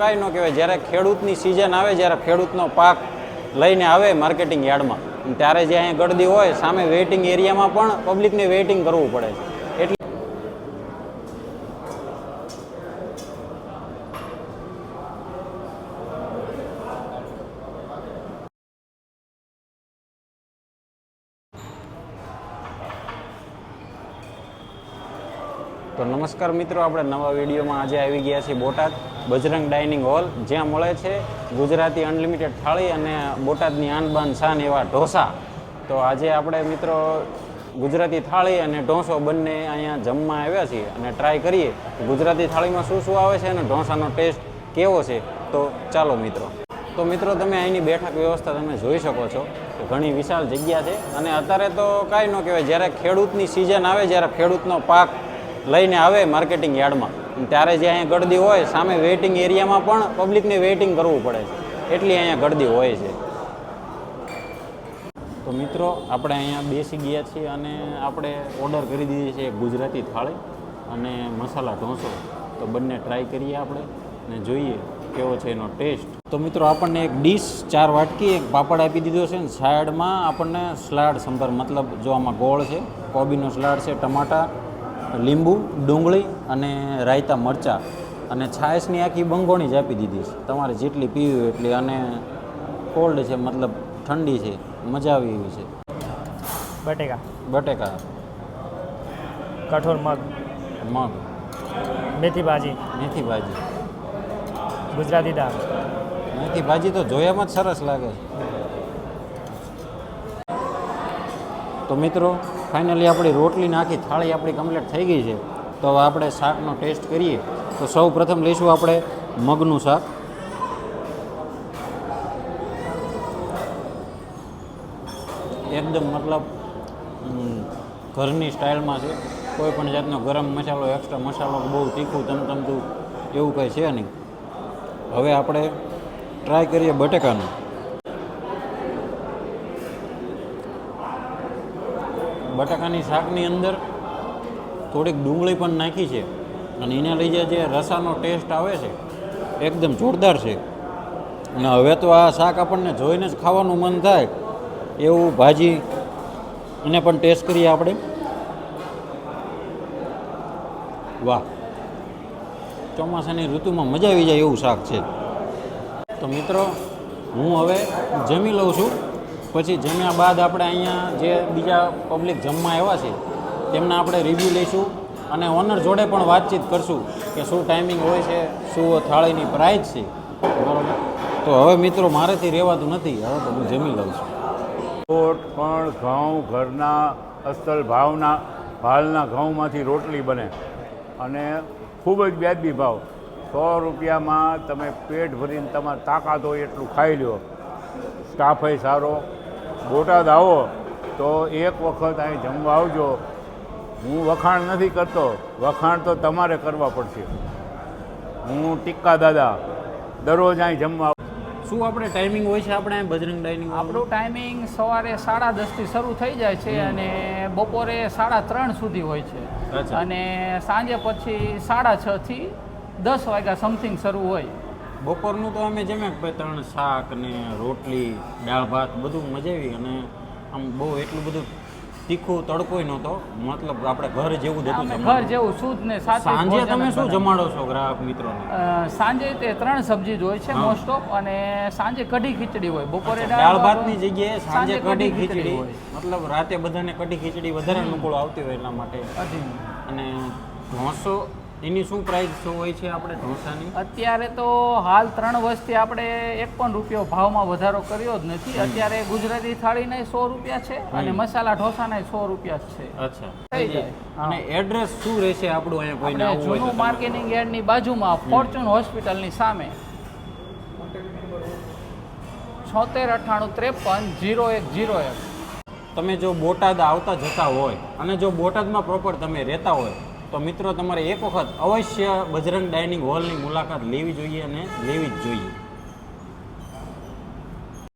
કાંઈ ન કહેવાય. જ્યારે ખેડૂતની સિઝન આવે, જ્યારે ખેડૂતનો પાક લઈને આવે માર્કેટિંગ યાર્ડમાં, ત્યારે જે અહીંયા ગળદી હોય, સામે વેઇટિંગ એરિયામાં પણ પબ્લિકને વેઇટિંગ કરવું પડે છે. એટલે તો નમસ્કાર મિત્રો, આપણે નવા વિડીયોમાં આજે આવી ગયા છીએ બોટાદ બજરંગ ડાઇનિંગ હોલ, જ્યાં મળે છે ગુજરાતી અનલિમિટેડ થાળી અને બોટાદની આન બાન શાન એવા ઢોસા. તો આજે આપણે મિત્રો ગુજરાતી થાળી અને ઢોસો બંને અહીંયા જમવા આવ્યા છીએ અને ટ્રાય કરીએ ગુજરાતી થાળીમાં શું શું આવે છે અને ઢોસાનો ટેસ્ટ કેવો છે. તો ચાલો મિત્રો. તો મિત્રો, તમે અહીંની બેઠક વ્યવસ્થા તમે જોઈ શકો છો. ઘણી વિશાળ જગ્યા છે અને અત્યારે તો કાંઈ ન કહેવાય, જ્યારે ખેડૂતની સિઝન આવે, જ્યારે ખેડૂતનો પાક લઈને આવે માર્કેટિંગ યાર્ડમાં. ત્યારે જે અહીંયા ગળદી હોય, સામે વેઇટિંગ એરિયામાં પણ પબ્લિકને વેઇટિંગ કરવું પડે છે. એટલી અહીંયા ગળદી હોય છે. તો મિત્રો, આપણે અહીંયા બેસી ગયા છીએ અને આપણે ઓર્ડર કરી દીધી છે એક ગુજરાતી થાળી અને મસાલા ઢોસો. તો બંને ટ્રાય કરીએ આપણે ને જોઈએ કેવો છે એનો ટેસ્ટ તો મિત્રો, આપણને એક ડીશ ચાર વાટકી, એક પાપડ આપી દીધો છે ને સાઈડમાં આપણને સલાડ સંભાર, મતલબ જો આમાં ગોળ છે, કોબીનો સલાડ છે, ટમાટા લીંબુ ડુંગળી અને રાયતા મરચાં અને છાશની આખી બંગોણી જ આપી દીધી છે. તમારે જેટલી પીવી હોય એટલી. અને કોલ્ડ છે મતલબ ઠંડી છે મજા આવી એવી છે. બટેકા. બટેકા. કઠોળ મગ. મગ. મેથી ભાજી. મેથી ભાજી. ગુજરાતી દાળ. મેથી ભાજી તો જોયામાં જ સરસ લાગે છે. તો મિત્રો ફાઇનલી આપણી રોટલી નાખી, થાળી આપણી કમ્પ્લીટ થઈ ગઈ છે. તો હવે આપણે શાકનો ટેસ્ટ કરીએ. તો સૌ પ્રથમ લઈશું આપણે મગનું શાક. એકદમ મતલબ ઘરની સ્ટાઇલમાં છે. કોઈ પણ જાતનો ગરમ મસાલો એક્સ્ટ્રા મસાલો, બહુ તીખું, તમતમતું એવું કંઈ છે નહીં. હવે આપણે ટ્રાય કરીએ બટેકાનું. બટાકાની શાકની અંદર થોડીક ડુંગળી પણ નાખી છે. અને એને લીધે જે રસાનો ટેસ્ટ આવે છે, એકદમ જોરદાર છે. અને હવે તો આ શાક આપણને જોઈને જ ખાવાનું મન થાય એવું ભાજી એને પણ ટેસ્ટ કરીએ આપણે. વાહ. ચોમાસાની ઋતુમાં મજા આવી જાય એવું શાક છે. તો મિત્રો, હું હવે જમી લઉં છું. પછી જમ્યા બાદ આપણે અહીંયા જે બીજા પબ્લિક જમવા આવ્યા છે, તેમના આપણે રિવ્યૂ લઈશું અને ઓનર જોડે પણ વાતચીત કરશું કે શું ટાઈમિંગ હોય છે, શું થાળીની પ્રાઇસ છે. બરાબર? તો હવે મિત્રો મારેથી રહેવાતું નથી, હવે તો હું જમી લઉં છું. કોટ પણ, ઘઉં, ઘરના અસલ ભાવના ભાલના ઘઉંમાંથી રોટલી બને. અને ખૂબ જ વ્યાજબી ભાવ. સો રૂપિયામાં તમે પેટ ભરીને તમારે તાકાત હોય એટલું ખાઈ લો સ્ટાફય સારો બોટાદ આવો તો એક વખત અહીં જમવા આવજો. હું વખાણ નથી કરતો. વખાણ તો તમારે કરવા પડશે. હું ટિક્કા દાદા દરરોજ અહીં જમવા શું આપણે ટાઈમિંગ હોય છે આપણે અહીં બજરંગ ડાઇનિંગ આપણું ટાઈમિંગ સવારે સાડા દસથી શરૂ થઈ જાય છે અને બપોરે સાડા ત્રણ સુધી હોય છે. અને સાંજે પછી સાડા છથી દસ વાગ્યા સમથિંગ શરૂ હોય. બપોરનું તો અમે જમ્યા કે ભાઈ ત્રણ શાક ને રોટલી દાળ ભાત બધું મજાવી અને આમ બહુ એટલું બધું તીખું તડકોય નહોતો. મતલબ આપણે ઘર જેવું જ હતું ઘર જેવું શુદ્ધ ને સાંજે તમે શું જમાડો છો ગ્રાહક મિત્રોને? સાંજે તે ત્રણ સબ્જી જ હોય છે મોસ્ટ ઓફ અને સાંજે કઢી ખીચડી હોય. બપોરે દાળ ભાતની ભાત જગ્યાએ સાંજે કઢી ખીચડી હોય. મતલબ રાતે બધાને કઢી ખીચડી વધારે અનુકૂળ આવતી હોય એટલા માટે. અને ઢોસો એની શું પ્રાઇસ શું હોય છે આપણે ઢોસાની? અત્યારે તો હાલ ત્રણ વર્ષથી આપણે એક પણ રૂપિયો ભાવમાં વધારો કર્યો જ નથી. અત્યારે ગુજરાતી થાળીના સો રૂપિયા છે અને. મસાલા ઢોસાને સો રૂપિયા છે. અચ્છા. થઈ જાય. અને એડ્રેસ શું રહેશે આપણું અહીંયા કોઈને આવવું હોય જૂનું માર્કેટિંગ યાર્ડની બાજુમાં ફોર્ચ્યુન હોસ્પિટલની સામે છોતેર અઠ્ઠાણું ત્રેપન જીરો એક જીરો એક. તમે જો બોટાદ આવતા જતા હોય અને જો બોટાદમાં પ્રોપર તમે રહેતા હોય તો મિત્રો, તમારે એક વખત અવશ્ય બજરંગ ડાઇનિંગ હોલની મુલાકાત લેવી જોઈએ અને લેવી જ જોઈએ.